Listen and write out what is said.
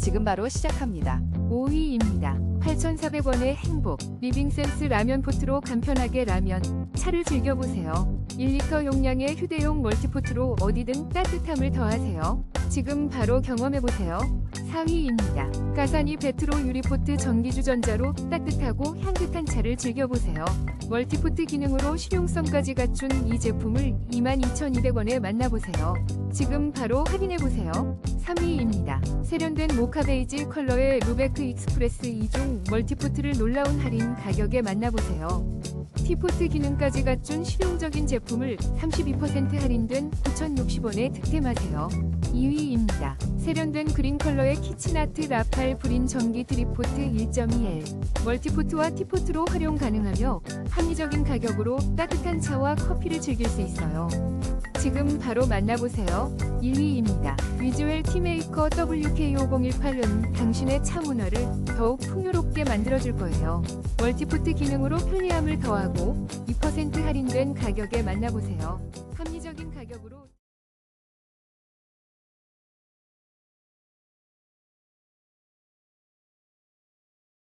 지금 바로 시작합니다. 5위입니다. 8,400원의 행복. 리빙센스 라면 포트로 간편하게 라면. 차를 즐겨보세요. 1리터 용량의 휴대용 멀티포트로 어디든 따뜻함을 더하세요. 지금 바로 경험해보세요. 4위입니다. 가사니 베트로 유리포트 전기주전자로 따뜻하고 향긋한 차를 즐겨보세요. 멀티포트 기능으로 실용성까지 갖춘 이 제품을 22,200원에 만나보세요. 지금 바로 확인해보세요. 3위입니다. 세련된 모카 베이지 컬러의 루베크 익스프레스 2중 멀티포트를 놀라운 할인 가격에 만나보세요. 티포트 기능까지 갖춘 실용적인 제품을 32% 할인된 9,060원에 득템하세요. 2위입니다. 세련된 그린 컬러의 키친아트 라팔 브린 전기 드립포트 1.2L 멀티포트와 티포트로 활용 가능하며 합리적인 가격으로 따뜻한 차와 커피를 즐길 수 있어요. 지금 바로 만나보세요. 1위입니다. 위즈웰 티메이커 WK5018은 당신의 차 문화를 더욱 풍요롭게 만들어줄 거예요. 멀티포트 기능으로 편리함을 더하고 2% 할인된 가격에 만나보세요.